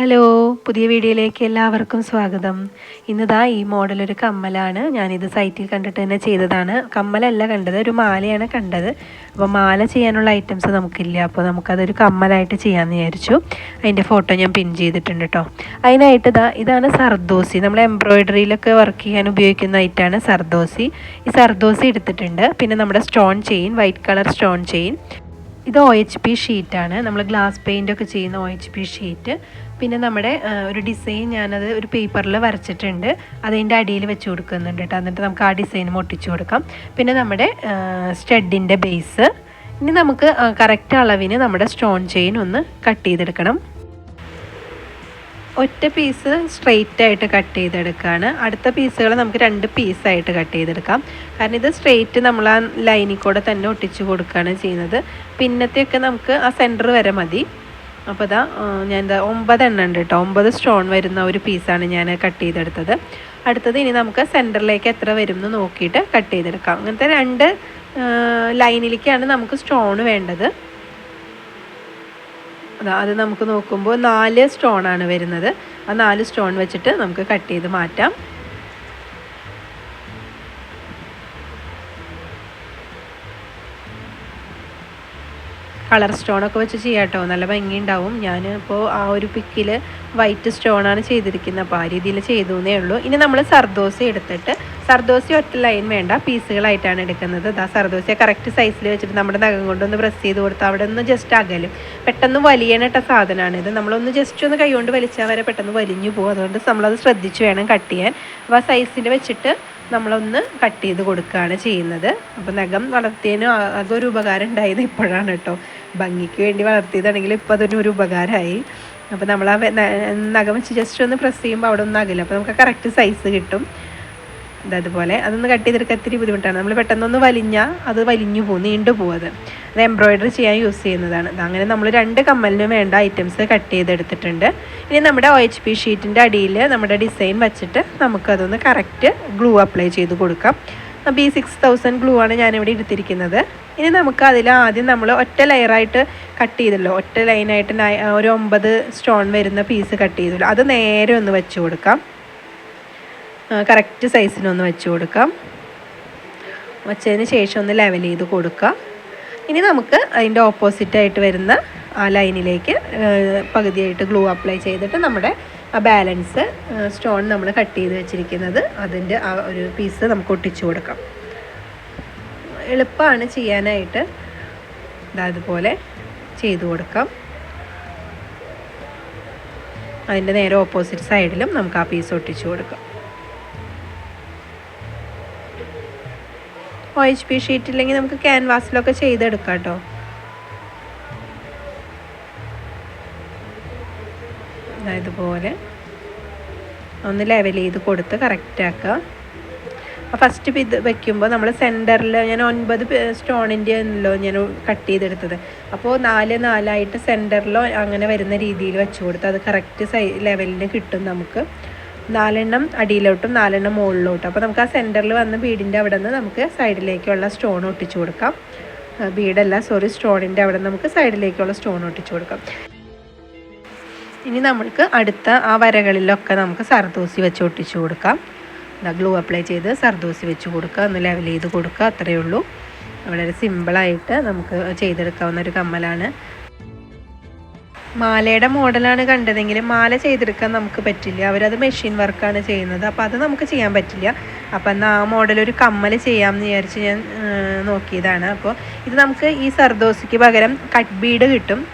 Hello പുതിയ വീഡിയോയിലേക്ക് എല്ലാവർക്കും സ്വാഗതം. ഇന്നിതാ ഈ മോഡൽ ഒരു കമ്മലാണ്. ഞാനിത് സൈറ്റിൽ കണ്ടിട്ട് തന്നെ ചെയ്തതാണ്. കമ്മലല്ല കണ്ടത് ഒരു മാലയാണ് കണ്ടത്. അപ്പോൾ മാല ചെയ്യാനുള്ള ഐറ്റംസ് നമുക്കില്ല. അപ്പോൾ നമുക്കതൊരു കമ്മലായിട്ട് ചെയ്യാമെന്ന് വിചാരിച്ചു. അതിന്റെ ഫോട്ടോ ഞാൻ പിൻ ചെയ്തിട്ടുണ്ട് കേട്ടോ അതിനായിട്ട് ഇതാ ഇതാണ് സർദോസി. നമ്മൾ എംബ്രോയിഡറിയിലൊക്കെ വർക്ക് ചെയ്യാൻ ഉപയോഗിക്കുന്ന ഐറ്റാണ് സർദോസി. ഈ സർദോസി എടുത്തിട്ടുണ്ട്. പിന്നെ നമ്മുടെ stone chain white colour stone chain. ഇത് ഒ എച്ച് പി ഷീറ്റാണ് നമ്മൾ ഗ്ലാസ് പെയിന്റ് ഒക്കെ ചെയ്യുന്ന ഒ എച്ച് പി ഷീറ്റ് പിന്നെ നമ്മുടെ ഒരു ഡിസൈൻ ഞാനത് ഒരു പേപ്പറിൽ വരച്ചിട്ടുണ്ട്. അതിന്റെ അടിയിൽ വെച്ച് കൊടുക്കുന്നുണ്ട് കേട്ടോ എന്നിട്ട് നമുക്ക് ആ ഡിസൈൻ ഒട്ടിച്ചു കൊടുക്കാം. പിന്നെ നമ്മുടെ സ്റ്റഡിന്റെ ബേസ് ഇനി നമുക്ക് കറക്റ്റ് അളവിന് നമ്മുടെ സ്റ്റോൺ ചെയിൻ ഒന്ന് കട്ട് ചെയ്തെടുക്കണം. ഒറ്റ പീസ് സ്ട്രെയിറ്റ് ആയിട്ട് കട്ട് ചെയ്തെടുക്കുകയാണ് അടുത്ത പീസുകൾ നമുക്ക് രണ്ട് പീസായിട്ട് കട്ട് ചെയ്തെടുക്കാം. കാരണം ഇത് സ്ട്രെയിറ്റ് നമ്മൾ ആ ലൈനിൽ കൂടെ തന്നെ ഒട്ടിച്ച് കൊടുക്കുകയാണ് ചെയ്യുന്നത്. പിന്നത്തെയൊക്കെ നമുക്ക് ആ സെന്റർ വരെ മതി. അപ്പോൾ ഇതാ ഞാൻ എന്താ ഒമ്പതെണ്ണം ഉണ്ട് കേട്ടോ ഒമ്പത് സ്റ്റോൺ വരുന്ന ഒരു പീസാണ് ഞാൻ കട്ട് ചെയ്തെടുത്തത്. അടുത്തത് ഇനി നമുക്ക് സെന്ററിലേക്ക് എത്ര വരും എന്ന് നോക്കിയിട്ട് കട്ട് ചെയ്തെടുക്കാം. അങ്ങനത്തെ രണ്ട് ലൈനിലേക്കാണ് നമുക്ക് സ്റ്റോൺ വേണ്ടത്. അതാ നമുക്ക് നോക്കുമ്പോൾ നാല് സ്റ്റോൺ ആണ് വരുന്നത്. ആ നാല് സ്റ്റോൺ വെച്ചിട്ട് നമുക്ക് കട്ട് ചെയ്ത് മാറ്റാം. കളർ സ്റ്റോണൊക്കെ വെച്ച് ചെയ്യാം കേട്ടോ നല്ല ഭംഗിയുണ്ടാവും. ഞാൻ ഇപ്പോൾ ആ ഒരു പിക്കിൽ വൈറ്റ് സ്റ്റോണാണ് ചെയ്തിരിക്കുന്നത്. അപ്പോൾ ആ രീതിയിൽ ചെയ്തു എന്നേ ഉള്ളൂ. ഇനി നമ്മൾ സർദോസ എടുത്തിട്ട് സർദോസി ഒറ്റ ലൈൻ വേണ്ട. പീസുകളായിട്ടാണ് എടുക്കുന്നത്. ദാ സർദോസിയെ കറക്റ്റ് സൈസിൽ വെച്ചിട്ട് നമ്മുടെ നഖം കൊണ്ടൊന്ന് പ്രസ് ചെയ്ത് കൊടുത്ത് അവിടെ ഒന്ന് ജസ്റ്റ് അകലും. പെട്ടെന്ന് വലിയണിട്ട സാധനമാണ് ഇത്. നമ്മളൊന്ന് ജസ്റ്റ് ഒന്ന് കൈകൊണ്ട് വലിച്ചാൽ വരെ പെട്ടെന്ന് വലിഞ്ഞു പോകും. അതുകൊണ്ട് നമ്മളത് ശ്രദ്ധിച്ച് വേണം കട്ട് ചെയ്യാൻ. അപ്പോൾ ആ സൈസിൽ വെച്ചിട്ട് നമ്മളൊന്ന് കട്ട് ചെയ്ത് കൊടുക്കുകയാണ് ചെയ്യുന്നത്. അപ്പോൾ നഖം വളർത്തിയതിന് അതൊരു ഉപകാരം ഉണ്ടായത് ഇപ്പോഴാണ് കേട്ടോ ഭംഗിക്ക് വേണ്ടി വളർത്തിയതാണെങ്കിൽ ഇപ്പോൾ അതൊരു ഉപകാരമായി. അപ്പോൾ നമ്മൾ ആ നഖം വെച്ച് ജസ്റ്റ് ഒന്ന് പ്രസ് ചെയ്യുമ്പോൾ അവിടെ ഒന്ന് അകലും. അപ്പോൾ നമുക്ക് കറക്റ്റ് സൈസ് കിട്ടും. ഇത് അതുപോലെ അതൊന്ന് കട്ട് ചെയ്തെടുക്കാൻ ഇത്തിരി ബുദ്ധിമുട്ടാണ്. നമ്മൾ പെട്ടെന്നൊന്ന് വലിഞ്ഞാൽ അത് വലിഞ്ഞു പോകും നീണ്ടു പോകും അത്. എംബ്രോയിഡറി ചെയ്യാൻ യൂസ് ചെയ്യുന്നതാണ്. അങ്ങനെ നമ്മൾ രണ്ട് കമ്മലിന് വേണ്ട ഐറ്റംസ് കട്ട് ചെയ്തെടുത്തിട്ടുണ്ട്. ഇനി നമ്മുടെ ഒ എച്ച് പി ഷീറ്റിന്റെ അടിയിൽ നമ്മുടെ ഡിസൈൻ വെച്ചിട്ട് നമുക്കതൊന്ന് കറക്റ്റ് ഗ്ലൂ അപ്ലൈ ചെയ്ത് കൊടുക്കാം. അപ്പോൾ ഈ സിക്സ് തൗസൻഡ് ഗ്ലൂ ആണ് ഞാനിവിടെ എടുത്തിരിക്കുന്നത്. ഇനി നമുക്ക് അതിൽ ആദ്യം നമ്മൾ ഒറ്റ ലെയറായിട്ട് കട്ട് ചെയ്തല്ലോ. ഒറ്റ ലൈനായിട്ട് നയ- ഒരു ഒമ്പത് സ്റ്റോൺ വരുന്ന പീസ് കട്ട് ചെയ്തല്ലോ. അത് നേരെ ഒന്ന് വെച്ച് കൊടുക്കാം. കറക്റ്റ് സൈസിനൊന്ന് വെച്ച് കൊടുക്കാം. വച്ചതിന് ശേഷം ഒന്ന് ലെവൽ ചെയ്ത് കൊടുക്കാം. ഇനി നമുക്ക് അതിന്റെ ഓപ്പോസിറ്റായിട്ട് വരുന്ന ആ ലൈനിലേക്ക് പകുതിയായിട്ട് ഗ്ലൂ അപ്ലൈ ചെയ്തിട്ട് നമ്മുടെ ആ ബാലൻസ് സ്റ്റോൺ നമ്മൾ കട്ട് ചെയ്ത് വെച്ചിരിക്കുന്നത് അതിന്റെ ആ ഒരു പീസ് നമുക്ക് ഒട്ടിച്ചു കൊടുക്കാം. എളുപ്പമാണ് ചെയ്യാനായിട്ട്. അതുപോലെ ചെയ്തു കൊടുക്കാം. അതിന്റെ നേരെ ഓപ്പോസിറ്റ് സൈഡിലും നമുക്ക് ആ പീസ് ഒട്ടിച്ചു കൊടുക്കാം. ഒ എച്ച് പി ഷീറ്റ് ഇല്ലെങ്കിൽ നമുക്ക് ക്യാൻവാസിലൊക്കെ ചെയ്തെടുക്കാം കേട്ടോ. ഇതുപോലെ ഒന്ന് ലെവൽ ചെയ്ത് കൊടുത്ത് കറക്റ്റ് ആക്കുക ഫസ്റ്റ് ഇത് വെക്കുമ്പോൾ നമ്മൾ സെന്ററിൽ ഞാൻ ഒൻപത് സ്റ്റോണിന്റെ ആണല്ലോ ഞാൻ കട്ട് ചെയ്തെടുത്തത്. അപ്പോൾ നാല് നാലായിട്ട് സെന്ററിലോ അങ്ങനെ വരുന്ന രീതിയിൽ വെച്ച് കൊടുത്ത് അത് കറക്റ്റ് സൈ ലെവലിന് കിട്ടും നമുക്ക്. നാലെണ്ണം അടിയിലോട്ടും നാലെണ്ണം മുകളിലോട്ടും. അപ്പോൾ നമുക്ക് ആ സെന്ററിൽ വന്ന ബീഡിന്റെ അവിടെ നിന്ന് നമുക്ക് സൈഡിലേക്കുള്ള സ്റ്റോൺ ഒട്ടിച്ചു കൊടുക്കാം. ബീഡല്ല സോറി സ്റ്റോണിന്റെ അവിടെ നമുക്ക് സൈഡിലേക്കുള്ള സ്റ്റോൺ ഒട്ടിച്ചു കൊടുക്കാം. ഇനി നമ്മൾക്ക് അടുത്ത ആ വരകളിലൊക്കെ നമുക്ക് സർദൂസി വെച്ച് ഒട്ടിച്ചു കൊടുക്കാം. ഗ്ലൂ അപ്ലൈ ചെയ്ത് സർദൂസി വെച്ച് കൊടുക്കുക ഒന്ന് ലെവൽ ചെയ്ത് കൊടുക്കുക അത്രയേ ഉള്ളൂ. വളരെ സിമ്പിളായിട്ട് നമുക്ക് ചെയ്തെടുക്കാവുന്ന ഒരു കമ്മലാണ്. മാലയുടെ മോഡലാണ് കണ്ടതെങ്കിൽ മാല ചെയ്തെടുക്കാൻ നമുക്ക് പറ്റില്ല. അവരത് മെഷീൻ വർക്കാണ് ചെയ്യുന്നത്. അപ്പോൾ അത് നമുക്ക് ചെയ്യാൻ പറ്റില്ല. അപ്പോൾ എന്നാൽ ആ മോഡൽ ഒരു കമ്മൽ ചെയ്യാമെന്ന് വിചാരിച്ച് ഞാൻ നോക്കിയതാണ്. അപ്പോൾ ഇത് നമുക്ക് ഈ സർദോസിക്ക് പകരം കട്ട് ബീഡ് കിട്ടും.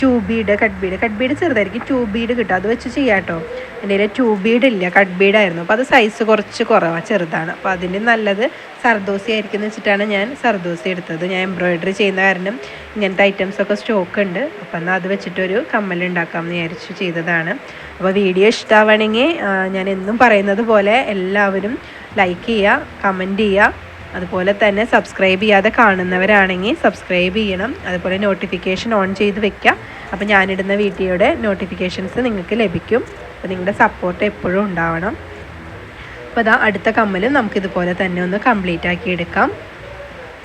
Two bead cut bead cut bead ചെറുതായിരിക്കും. ബീഡ് കിട്ടും. അത് വെച്ച് ചെയ്യാം കേട്ടോ എന്റെ കയ്യിൽ ടൂ ബീഡ് ഇല്ല. കട്ട് ബീഡായിരുന്നു അപ്പോൾ അത് സൈസ് കുറച്ച് കുറവാണ് ചെറുതാണ്. അപ്പോൾ അതിന്റെ നല്ലത് സർദോസി ആയിരിക്കും എന്ന് വെച്ചിട്ടാണ് ഞാൻ സർദോസി എടുത്തത്. ഞാൻ എംബ്രോയിഡറി ചെയ്യുന്ന കാരണം ഇങ്ങനത്തെ ഐറ്റംസ് ഒക്കെ സ്റ്റോക്ക് ഉണ്ട്. അപ്പോൾ എന്നാൽ അത് വെച്ചിട്ടൊരു കമ്മൽ ഉണ്ടാക്കാമെന്ന് വിചാരിച്ചു ചെയ്തതാണ്. അപ്പോൾ വീഡിയോ ഇഷ്ടമാവണമെങ്കിൽ ഞാൻ എന്നും പറയുന്നത് പോലെ എല്ലാവരും ലൈക്ക് ചെയ്യുക കമന്റ് ചെയ്യുക. അതുപോലെ തന്നെ സബ്സ്ക്രൈബ് ചെയ്യാതെ കാണുന്നവരാണെങ്കിൽ സബ്സ്ക്രൈബ് ചെയ്യണം. അതുപോലെ നോട്ടിഫിക്കേഷൻ ഓൺ ചെയ്ത് വെക്കുക. അപ്പോൾ ഞാനിടുന്ന വീഡിയോയുടെ നോട്ടിഫിക്കേഷൻസ് നിങ്ങൾക്ക് ലഭിക്കും. അപ്പോൾ നിങ്ങളുടെ സപ്പോർട്ട് എപ്പോഴും ഉണ്ടാവണം. അപ്പോൾ അതാ അടുത്ത കമ്മലും നമുക്കിതുപോലെ തന്നെ ഒന്ന് കംപ്ലീറ്റ് ആക്കി എടുക്കാം.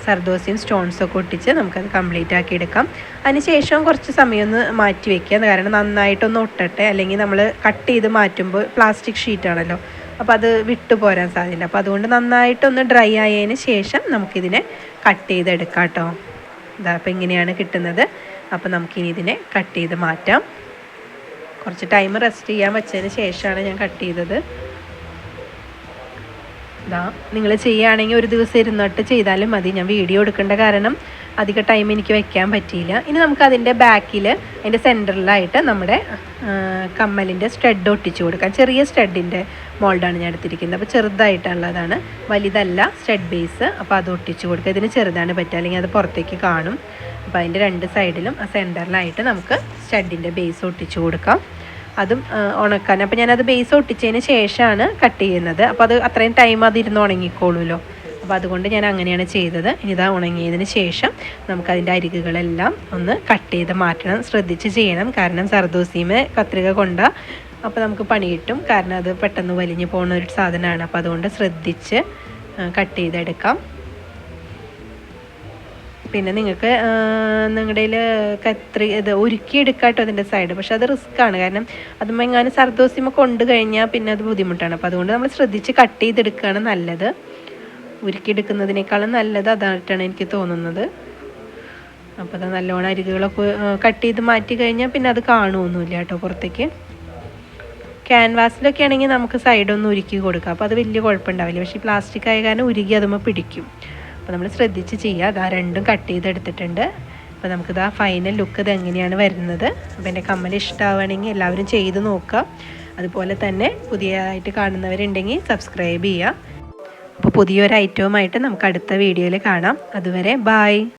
സർദോസിയും സ്റ്റോൺസൊക്കെ ഒട്ടിച്ച് നമുക്കത് കംപ്ലീറ്റ് ആക്കി എടുക്കാം. അതിനുശേഷം കുറച്ച് സമയം ഒന്ന് മാറ്റി വെക്കുക. കാരണം നന്നായിട്ടൊന്ന് ഒട്ടട്ടെ. അല്ലെങ്കിൽ നമ്മൾ കട്ട് ചെയ്ത് മാറ്റുമ്പോൾ പ്ലാസ്റ്റിക് ഷീറ്റാണല്ലോ അപ്പോൾ അത് വിട്ടു പോരാൻ സാധ്യത അപ്പോൾ അതുകൊണ്ട് നന്നായിട്ടൊന്ന് ഡ്രൈ ആയതിന് ശേഷം നമുക്കിതിനെ കട്ട് ചെയ്തെടുക്കാം കേട്ടോ. ഇതാ അപ്പോൾ ഇങ്ങനെയാണ് കിട്ടുന്നത്. അപ്പോൾ നമുക്കിനി ഇതിനെ കട്ട് ചെയ്ത് മാറ്റാം. കുറച്ച് ടൈം റെസ്റ്റ് ചെയ്യാൻ വെച്ചതിന് ശേഷമാണ് ഞാൻ കട്ട് ചെയ്തത്. ഇതാ നിങ്ങൾ ചെയ്യുകയാണെങ്കിൽ ഒരു ദിവസം ഇരുന്നിട്ട് ചെയ്താലും മതി. ഞാൻ വീഡിയോ എടുക്കേണ്ട കാരണം അധിക ടൈം എനിക്ക് വെക്കാൻ പറ്റിയില്ല. ഇനി നമുക്ക് അതിന്റെ ബാക്കിൽ അതിന്റെ സെന്ററിലായിട്ട് നമ്മുടെ കമ്മലിന്റെ സ്റ്റഡ് ഒട്ടിച്ചു കൊടുക്കാം. ചെറിയ സ്റ്റഡിന്റെ മോൾഡാണ് ഞാൻ എടുത്തിരിക്കുന്നത് അപ്പോൾ ചെറുതായിട്ടുള്ളതാണ്. വലുതല്ല സ്റ്റഡ് ബേസ്. അപ്പോൾ അത് ഒട്ടിച്ചു കൊടുക്കുക. ഇതിന് ചെറുതാണ് പറ്റുക. അല്ലെങ്കിൽ അത് പുറത്തേക്ക് കാണും. അപ്പോൾ അതിന്റെ രണ്ട് സൈഡിലും ആ സെന്ററിലായിട്ട് നമുക്ക് സ്റ്റഡിന്റെ ബേസ് ഒട്ടിച്ചു കൊടുക്കാം. അതും ഉണക്കാൻ. അപ്പോൾ ഞാനത് ബേസ് ഒട്ടിച്ചതിന് ശേഷമാണ് കട്ട് ചെയ്യുന്നത്. അപ്പോൾ അത് അത്രയും ടൈം അതിരുന്ന് ഉണങ്ങിക്കോളുമല്ലോ. അപ്പോൾ അതുകൊണ്ട് ഞാൻ അങ്ങനെയാണ് ചെയ്തത്. ഇനി ഇതാ ഉണങ്ങിയതിന് ശേഷം നമുക്കതിന്റെ അരികുകളെല്ലാം ഒന്ന് കട്ട് ചെയ്ത് മാറ്റണം. ശ്രദ്ധിച്ച് ചെയ്യണം. കാരണം സർദോസീമ കത്രിക കൊണ്ട അപ്പോൾ നമുക്ക് പണി കിട്ടും. കാരണം അത് പെട്ടെന്ന് വലിഞ്ഞു പോകുന്ന ഒരു സാധനമാണ്. അപ്പോൾ അതുകൊണ്ട് ശ്രദ്ധിച്ച് കട്ട് ചെയ്തെടുക്കാം. പിന്നെ നിങ്ങൾക്ക് നിങ്ങളുടെ കത്രി ഇത് ഉരുക്കിയെടുക്കാട്ടോ അതിന്റെ സൈഡ് പക്ഷെ അത് ആണ്. കാരണം അത് എങ്ങാനും സർദോസിമ കൊണ്ടു കഴിഞ്ഞാൽ പിന്നെ അത് ബുദ്ധിമുട്ടാണ്. അപ്പോൾ അതുകൊണ്ട് നമ്മൾ ശ്രദ്ധിച്ച് കട്ട് ചെയ്തെടുക്കുകയാണ് നല്ലത്. ഉരുക്കിയെടുക്കുന്നതിനേക്കാളും നല്ലത് അതായിട്ടാണ് എനിക്ക് തോന്നുന്നത്. അപ്പോൾ അത് നല്ലോണം അരികുകളൊക്കെ കട്ട് ചെയ്ത് മാറ്റി കഴിഞ്ഞാൽ പിന്നെ അത് കാണുമൊന്നുമില്ല കേട്ടോ പുറത്തേക്ക്. ക്യാൻവാസിലൊക്കെ ആണെങ്കിൽ നമുക്ക് സൈഡൊന്ന് ഉരുക്കി കൊടുക്കാം. അപ്പോൾ അത് വലിയ കുഴപ്പമുണ്ടാവില്ല. പക്ഷേ പ്ലാസ്റ്റിക് ആയ കാരണം ഉരുകി അതുമ്പോൾ പിടിക്കും. അപ്പോൾ നമ്മൾ ശ്രദ്ധിച്ച് ചെയ്യുക. അതാ രണ്ടും കട്ട് ചെയ്തെടുത്തിട്ടുണ്ട്. അപ്പോൾ നമുക്കിത് ആ ഫൈനൽ ലുക്ക് ഇത് എങ്ങനെയാണ് വരുന്നത്. അപ്പോൾ എന്റെ കമ്മൽ ഇഷ്ടമാവുകയാണെങ്കിൽ എല്ലാവരും ചെയ്ത് നോക്കുക. അതുപോലെ തന്നെ പുതിയതായിട്ട് കാണുന്നവരുണ്ടെങ്കിൽ സബ്സ്ക്രൈബ് ചെയ്യുക. അപ്പോൾ പുതിയൊരു ഐറ്റവുമായിട്ട് നമുക്ക് അടുത്ത വീഡിയോയിൽ കാണാം. അതുവരെ ബായ്